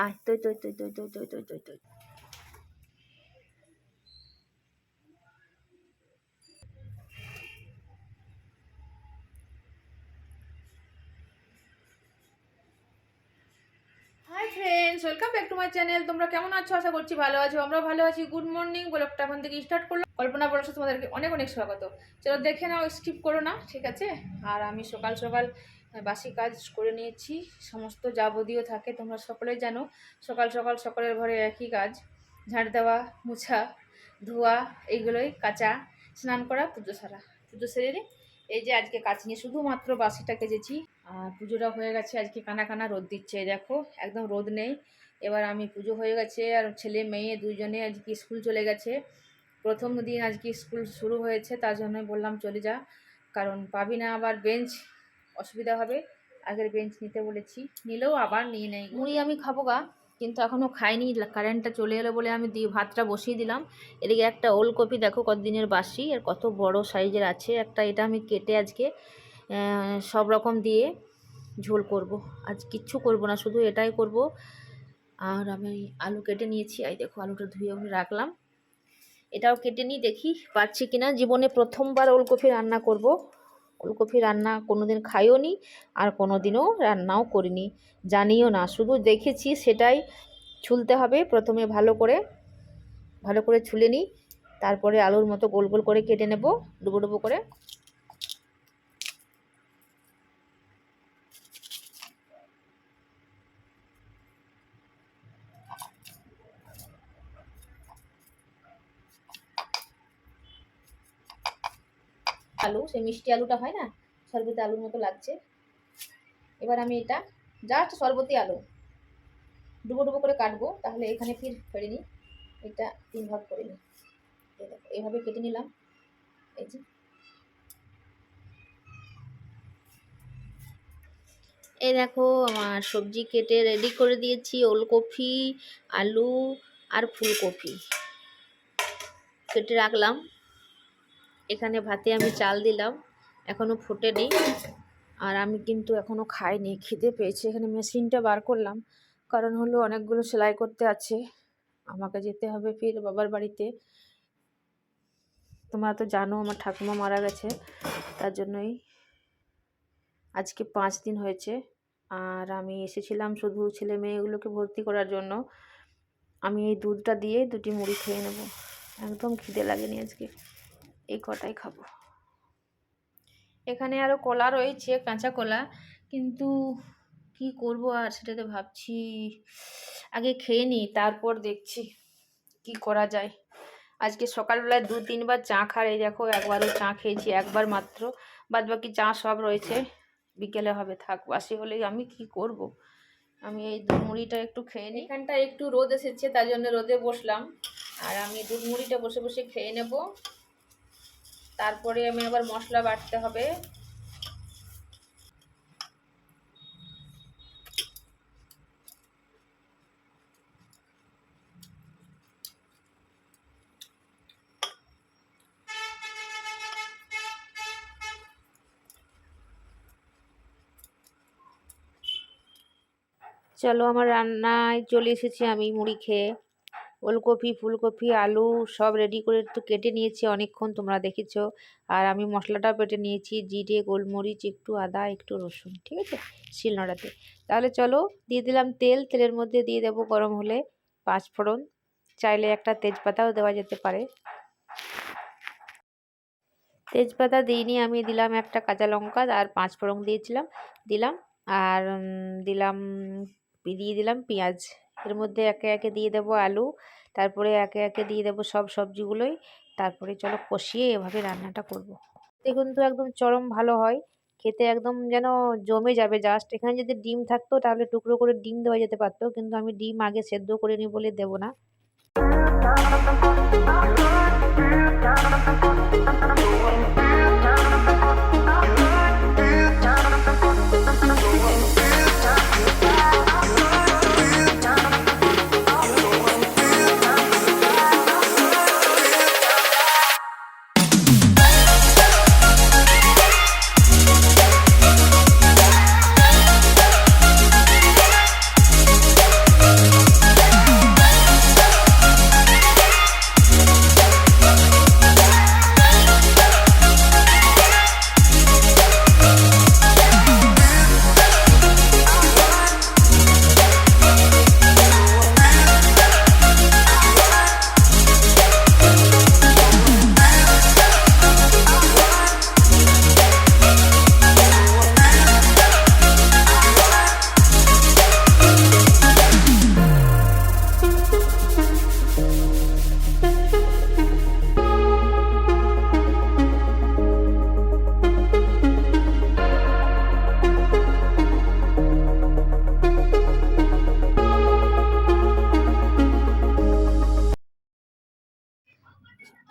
আয় তুই back to my channel তোমরা কেমন আছো? আশা করছি ভালো আছো। আমরা ভালো আছি। গুড মর্নিং ব্লগটা এখন থেকে স্টার্ট করলাম। কল্পনা বলছো তোমাদেরকে অনেক অনেক স্বাগত। চলো দেখে নাও স্কিপ করো না, ঠিক আছে? আর আমি সকাল সকাল বাসি কাজ করে নিয়েছি, সমস্ত যাবতীয় থাকে, তোমরা সকলে জানো, সকাল সকাল সকলের ঘরে একই কাজ, ঝাড় দেওয়া, মুছা, ধোয়া, এইগুলোই কাঁচা, স্নান করা, পুজো সারা। পুজো সেরে এই যে আজকে কাজ নিয়ে শুধুমাত্র বাসিটা কেজেছি আর পুজোটা হয়ে গেছে, আজকে কানা কানা রোদ দিচ্ছে দেখো, একদম রোদ নেই। এবার আমি পুজো হয়ে গেছে, আর ছেলে মেয়ে দুজনে আজকে স্কুল চলে গেছে। প্রথম দিন আজকে স্কুল শুরু হয়েছে, তার জন্য বললাম চলে যা, কারণ পাবি না আবার বেঞ্চ অসুবিধা হবে। আগের বেঞ্চ নিতে বলেছি। নিলেও আবার নিয়ে নেই। মুড়ি আমি খাব গা, কিন্তু এখনও খাইনি। কারেন্টটা চলে এলো বলে আমি দিয়ে ভাতটা বসিয়ে দিলাম। এদিকে একটা ওলকপি দেখো কতদিনের বাসি, আর কত বড় সাইজের আছে। একটা এটা আমি কেটে আজকে সব রকম দিয়ে ঝোল করব। আজ কিচ্ছু করব না, শুধু এটাই করব। আর আমি আলু কেটে নিয়েছি। এই দেখো, আলুটা ধুয়ে আমি রাখলাম। এটাও কেটে নিই, দেখি পারছি কিনা। জীবনে প্রথমবার ওলকপি রান্না করব। ওলকপি রান্না কোনো দিন খাইও নি আর কোনো দিনও রান্নাও করিনি। জানিও না, শুধু দেখেছি সেটাই ছুলতে হবে, প্রথমে ভালো করে ভালো করে ছুলে নিই তারপরে আলুর মতো গোল গোল করে কেটে নেব, ডুবো ডুবো করে। আলু, সেই মিষ্টি আলুটা হয় না? শরবতি আলুর মতো লাগছে। এবার আমি এটা জাস্ট শরবতি আলু। ডুবো ডুবো করে কাটবো, তাহলে এখানে ফির ফেড়ে নিই। এটা তিন ভাগ করে নিই। এইভাবে কেটে নিলাম। এই যে। এই দেখো, আমার সবজি কেটে রেডি করে দিয়েছি। ওলকপি, আলু আর ফুলকপি। কেটে রাখলাম। এখানে ভাতে আমি চাল দিলাম এখনও ফোটেনি। আর আমি কিন্তু এখনও খাইনি, খিদে পেয়েছি। এখানে মেশিনটা বার করলাম, কারণ হলো অনেকগুলো সেলাই করতে আছে। আমাকে যেতে হবে ফির বাবার বাড়িতে। তোমরা তো জানো, আমার ঠাকুমা মারা গেছে, তার জন্যই আজকে পাঁচ দিন হয়েছে। আর আমি এসেছিলাম শুধু ছেলে মেয়েগুলোকে ভর্তি করার জন্য। আমি এই দুধটা দিয়ে দুটি মুড়ি খেয়ে নেব। একদম খিদে লাগেনি আজকে। এই কটাই খাব। এখানে আরও কলা রয়েছে, কাঁচা কলা। কিন্তু কি করব আর সেটাতে ভাবছি, আগে খেয়ে নিই, তারপর দেখছি কি করা যায়। আজকে সকালবেলায় দু তিনবার চা খার এই দেখো একবারও চা খেয়েছি, একবার মাত্র। বাদ বাকি চা সব রয়েছে, বিকেলে হবে, থাক, বাসি হলে আমি কি করব? আমি এই দুধ মুড়িটা একটু খেয়ে নিই। এখানটা একটু রোদ এসেছে, তার জন্য রোদে বসলাম। আর আমি দুধ মুড়িটা বসে বসে খেয়ে নেব। তারপরে আমি আবার মশলা বাটতে হবে। চলো আমার রান্নায় চলে এসেছি আমি মুড়ি খেয়ে। ওলকপি, ফুলকপি, আলু সব রেডি করে একটু কেটে নিয়েছি অনেকক্ষণ, তোমরা দেখেছ। আর আমি মশলাটাও বেটে নিয়েছি, জিরে, গোলমরিচ, একটু আদা, একটু রসুন, ঠিক আছে? শিলনোড়াতে। তাহলে চলো, দিয়ে দিলাম তেল, তেলের মধ্যে দিয়ে দেবো গরম হলে পাঁচ ফোড়ন। চাইলে একটা তেজপাতাও দেওয়া যেতে পারে। তেজপাতা দিইনি, আমি দিলাম একটা কাঁচা লঙ্কা, আর পাঁচ ফোড়ন দিয়েছিলাম, দিলাম। আর দিলাম, দিয়ে দিলাম পেঁয়াজ। এর মধ্যে একে একে দিয়ে দেবো আলু, তারপরে একে একে দিয়ে দেবো সব সবজিগুলোই, তারপরে চলো কষিয়ে এভাবে রান্নাটা করব। দেখুন তো একদম চরম ভালো হয়, খেতে একদম যেন জমে যাবে জাস্ট এখানে যদি ডিম থাকতো তাহলে টুকরো করে ডিম দেওয়া যেতে পারতো, কিন্তু আমি ডিম আগে সেদ্ধ করে নিই বলে দেবো না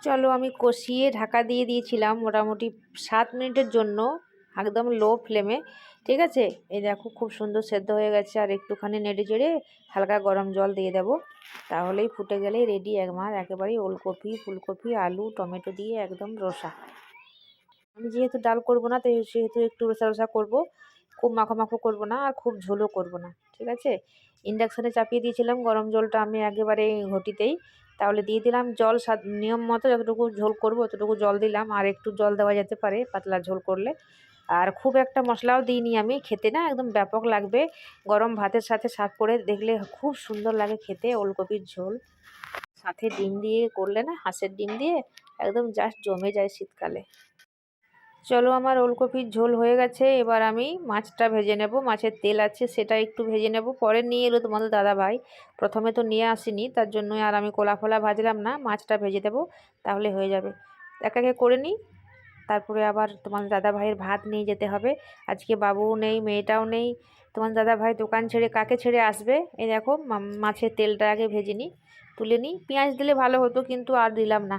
চলো আমি কষিয়ে ঢাকা দিয়ে দিয়েছিলাম মোটামুটি সাত মিনিটের জন্য, একদম লো ফ্লেমে, ঠিক আছে? এই দেখো খুব সুন্দর সেদ্ধ হয়ে গেছে, আর একটুখানি নেড়ে চেড়ে হালকা গরম জল দিয়ে দেবো। তাহলেই ফুটে গেলেই রেডি একমার, একেবারেই ওলকপি, ফুলকপি, আলু, টমেটো দিয়ে একদম রসা। আমি যেহেতু ডাল করব না, তাই সেহেতু একটু রসা রসা করব। খুব মাখো মাখো করব না, আর খুব ঝোলও করব না, ঠিক আছে? ইন্ডাকশানে চাপিয়ে দিয়েছিলাম গরম জলটা আমি একেবারে ঘটিতেই। তাহলে দিয়ে দিলাম জল স্বাদ, নিয়ম মতো যতটুকু ঝোল করব অতটুকু জল দিলাম, আর একটু জল দেওয়া যেতে পারে পাতলা ঝোল করলে। আর খুব একটা মশলাও দিইনি আমি, খেতে না একদম ব্যাপক লাগবে। গরম ভাতের সাথে সার্ভ করে দেখলে খুব সুন্দর লাগে খেতে ওলকপির ঝোল। সাথে ডিম দিয়ে করলে না, হাঁসের ডিম দিয়ে একদম জাস্ট জমে যায় শীতকালে। চলো আমার ওলকপির ঝোল হয়ে গেছে, এবার আমি মাছটা ভেজে নেব। মাছের তেল আছে, সেটা একটু ভেজে নেব। পরে নিয়ে এলো তোমাদের দাদা ভাই প্রথমে তো নিয়ে আসিনি, তার জন্যই আর আমি কোলা ফোলা ভাজলাম না। মাছটা ভেজে দেবো, তাহলে হয়ে যাবে। একে একে করে নিই, তারপরে আবার তোমার দাদা ভাইয়ের ভাত নিয়ে যেতে হবে। আজকে বাবুও নেই, মেয়েটাও নেই। তোমার দাদা ভাই দোকান ছেড়ে কাকে ছেড়ে আসবে? এই দেখো মাছের তেলটা আগে ভেজে নিই, তুলে নিই। পেঁয়াজ দিলে ভালো হতো, কিন্তু আর দিলাম না।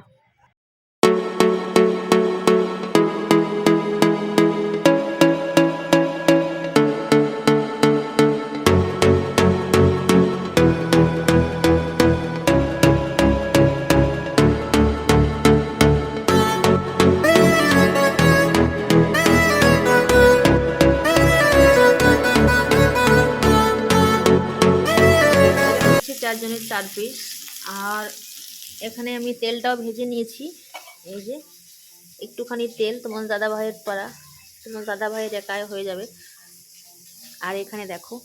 চার পিস আর এখানে আমি তেলটাও ভেজে নিয়েছি। এই যে, একটুখানি তেল, তোমার দাদা ভাইয়ের পাড়া। তোমার দাদা ভাইয়ের একাই হয়ে যাবে। আর এখানে দেখো,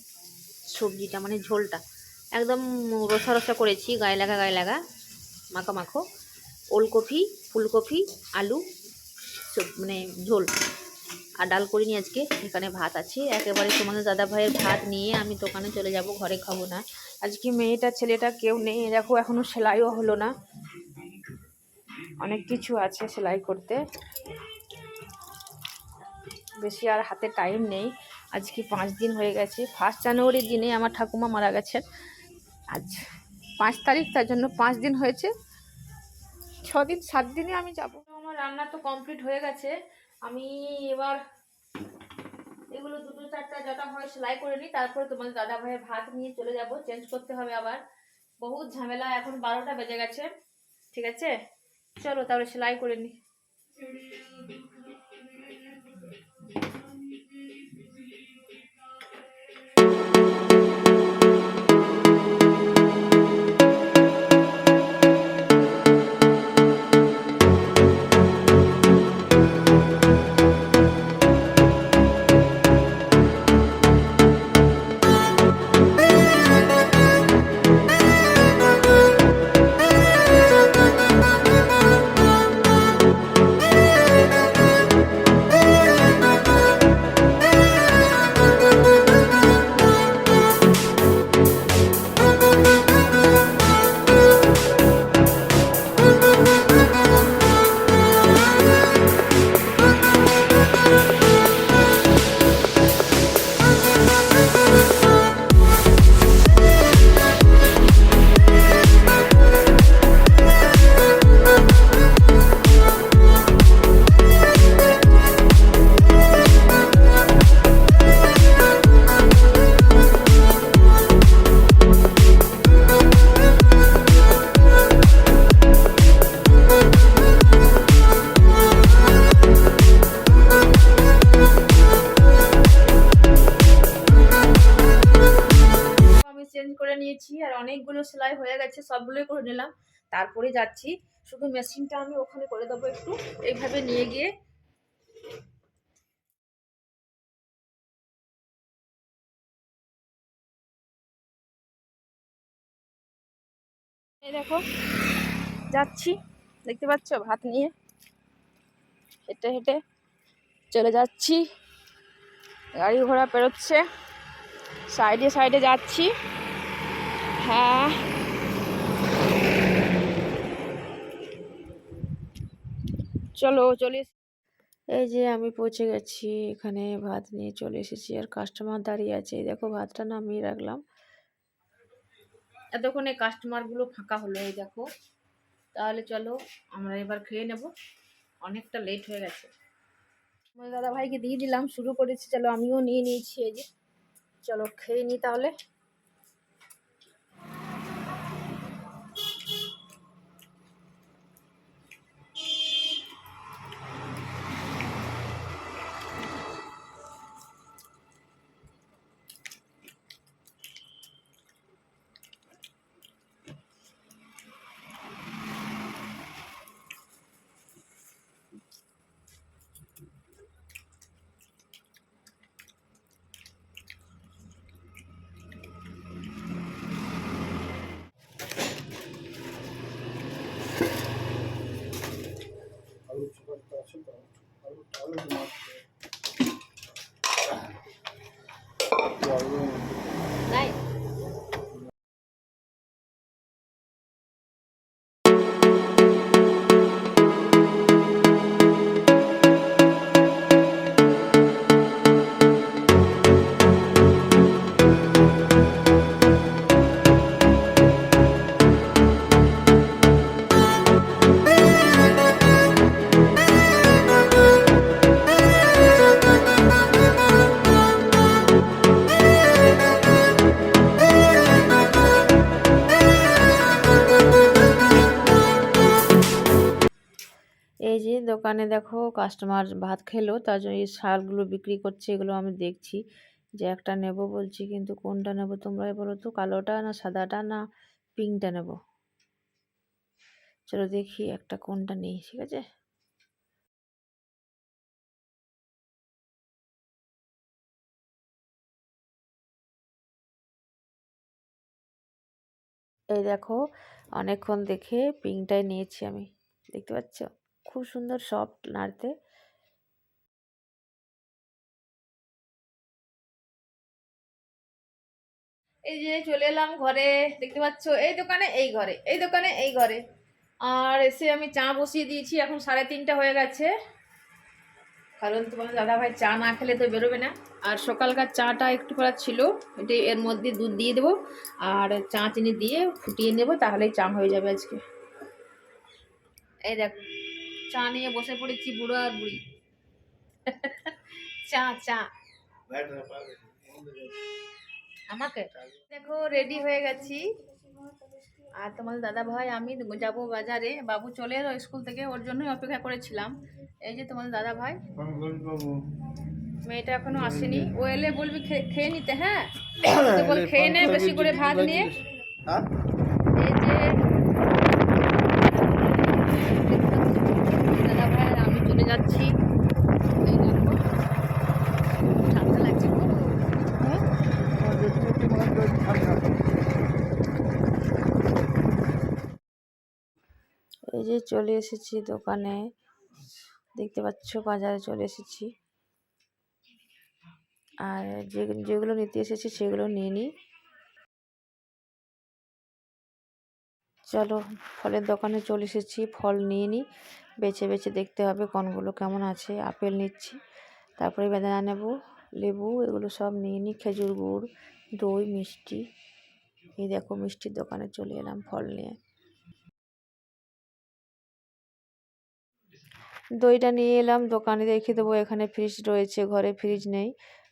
সবজিটা মানে ঝোলটা। একদম রসা রসা করেছি, গায়ে লাগা গায়ে লাগা, মাখো মাখো। ওলকপি, ফুলকপি, আলু মানে ঝোল। আর ডাল করিনি আজকে, এখানে ভাত আছে। একেবারে তোমাদের দাদা ভাইয়ের ভাত নিয়ে আমি দোকানে চলে যাব, ঘরে খাব না। আজকে মেয়েটা, ছেলেটা কেউ নেই। দেখো এখনও সেলাইও হলো না। অনেক কিছু আছে সেলাই করতে। বেশি আর হাতে টাইম নেই। আজকে পাঁচ দিন হয়ে গেছে। ফার্স্ট জানুয়ারির দিনে আমার ঠাকুমা মারা গেছেন। আজ পাঁচ তারিখ, তার জন্য পাঁচ দিন হয়েছে। ছ দিন, সাত দিনে আমি যাব। আমার রান্না তো কমপ্লিট হয়ে গেছে। আমি এবার এগুলো দুটো চারটা যটা হয় সেলাই করে নিই, তারপরে তোমাদের দাদা ভাইয়ের ভাত নিয়ে চলে যাব চেঞ্জ করতে হবে আবার। বহুত ঝামেলা, এখন বারোটা বেজে গেছে, ঠিক আছে? চলো তাহলে সেলাই করে নিই। নিয়েছি আর অনেকগুলো সেলাই হয়ে গেছে, সবগুলোই করে নিলাম। তারপরে যাচ্ছি, শুধু মেশিনটা আমি ওখানে করে দেবো একটু। এইভাবে নিয়ে গিয়ে দেখো, যাচ্ছি, দেখতে পাচ্ছ ভাত নিয়ে? হেঁটে হেঁটে চলে যাচ্ছি। গাড়ি ঘোড়া পেরোচ্ছে। সাইডে সাইডে যাচ্ছি। হ্যাঁ। চলো চলে এই যে আমি পৌঁছে গেছি। এখানে ভাত নিয়ে চলে এসেছি আর কাস্টমার দাঁড়িয়ে আছে। এই দেখো ভাতটা নামিয়ে রাখলাম। এতক্ষণে কাস্টমারগুলো ফাঁকা হলো এই দেখো। তাহলে চলো আমরা এবার খেয়ে নেব। অনেকটা লেট হয়ে গেছে। দাদা ভাইকে দিয়ে দিলাম শুরু করেছি। চলো আমিও নিয়ে নিয়েছি এই যে। চলো খেয়ে নিই তাহলে। দোকানে দেখো কাস্টমার ভাত খেলো, তার জন্য এই শালগুলো বিক্রি করছে, এগুলো আমি দেখছি। যে একটা নেব বলছি, কিন্তু কোনটা নেব তোমরাই বলো তো, কালোটা না সাদাটা না পিঙ্কটা নেব? চলো দেখি একটা কোনটা নেই, ঠিক আছে? এই দেখো, অনেকক্ষণ দেখে পিঙ্কটাই নিয়েছি আমি, দেখতে পাচ্ছ? খুব সুন্দর সফট নাড়তে। এই যে চলে এলাম ঘরে, দেখতে পাচ্ছ? এই দোকানে, এই ঘরে, এই দোকানে, এই ঘরে। আর এসে আমি চা বসিয়ে দিয়েছি, এখন সাড়ে তিনটা হয়ে গেছে। কারণ তোমার দাদা ভাই চা না খেলে তো বেরোবে না। আর সকালকার চাটা একটু করা ছিল এটা এর মধ্যে দুধ দিয়ে দেবো, আর চা চিনি দিয়ে ফুটিয়ে নেব, তাহলেই চা হয়ে যাবে আজকে। এই দেখো। চা নিয়ে বসে পড়েছি বুড়ো আর বুড়ি। চা চা। আমাকে? দেখো রেডি হয়ে গেছি। আর তোমার দাদা ভাই আমি যাব বাজারে। বাবু চলে এলো স্কুল থেকে ওর জন্যই অপেক্ষা করেছিলাম। এই যে তোমার দাদা ভাই। মেয়েটা এখনও আসেনি। ও এলে বলবি খেয়ে নিতে হ্যাঁ? খেয়ে নে বেশি করে ভাত নিয়ে হ্যাঁ এই যে দাদা ভাই আর আমি চলে যাচ্ছি। ঠান্ডা লাগছে? এই যে চলে এসেছি দোকানে। দেখতে পাচ্ছ, বাজারে চলে এসেছি। আর যে, যেগুলো নিতে এসেছি সেগুলো নিয়ে নিই। চলো, ফলের দোকানে চলে এসেছি, ফল নিয়ে নিই। বেছে বেছে দেখতে হবে কোনগুলো কেমন আছে। আপেল নিচ্ছি, তারপরে বেদানা নেব, লেবু, এগুলো সব নিয়ে নিই খেজুর গুড়, দই, মিষ্টি। এই দেখো মিষ্টির দোকানে চলে এলাম ফল নিয়ে। দইটা নিয়ে এলাম, দোকানে রেখে দেবো, এখানে ফ্রিজ রয়েছে, ঘরে ফ্রিজ নেই।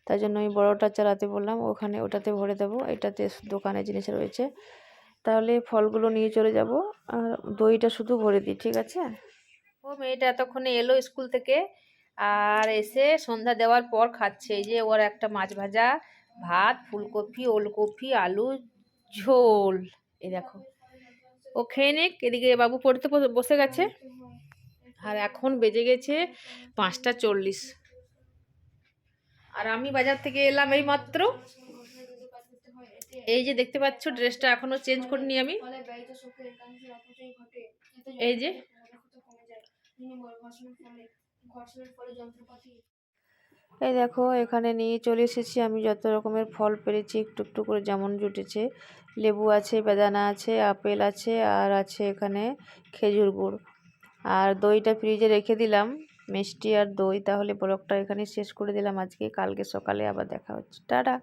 তাই জন্য আমি বড়োটা চালাতে বললাম, ওখানে ওটাতে ভরে দেবো, এটাতে দোকানে জিনিস রয়েছে। তাহলে ফলগুলো নিয়ে চলে যাব, আর দইটা শুধু ভরে দিই, ঠিক আছে? ও মেয়েটা এতক্ষণে এলো স্কুল থেকে আর এসে সন্ধ্যা দেওয়ার পর খাচ্ছে। এই যে ওর একটা মাছ ভাজা, ভাত, ফুলকপি, ওলকপি, আলু, ঝোল। এই দেখো। ও খেয়ে নিক, এদিকে বাবু পড়তে বসে- গেছে। আর এখন বেজে গেছে পাঁচটা চল্লিশ। আর আমি বাজার থেকে এলাম এই মাত্র এই যে দেখতে পাচ্ছ, ড্রেসটা এখনও চেঞ্জ করিনি আমি। এই যে এই দেখো, এখানে নিয়ে চলে এসেছি আমি যত রকমের ফল পেরেছি, একটু একটু করে যেমন জুটেছে। লেবু আছে, বেদানা আছে, আপেল আছে, আর আছে এখানে খেজুর গুড়। আর দইটা ফ্রিজে রেখে দিলাম, মিষ্টি আর দই। তাহলে ব্লগটা এখানে শেষ করে দিলাম আজকে। কালকে সকালে আবার দেখা হচ্ছে। টাটা!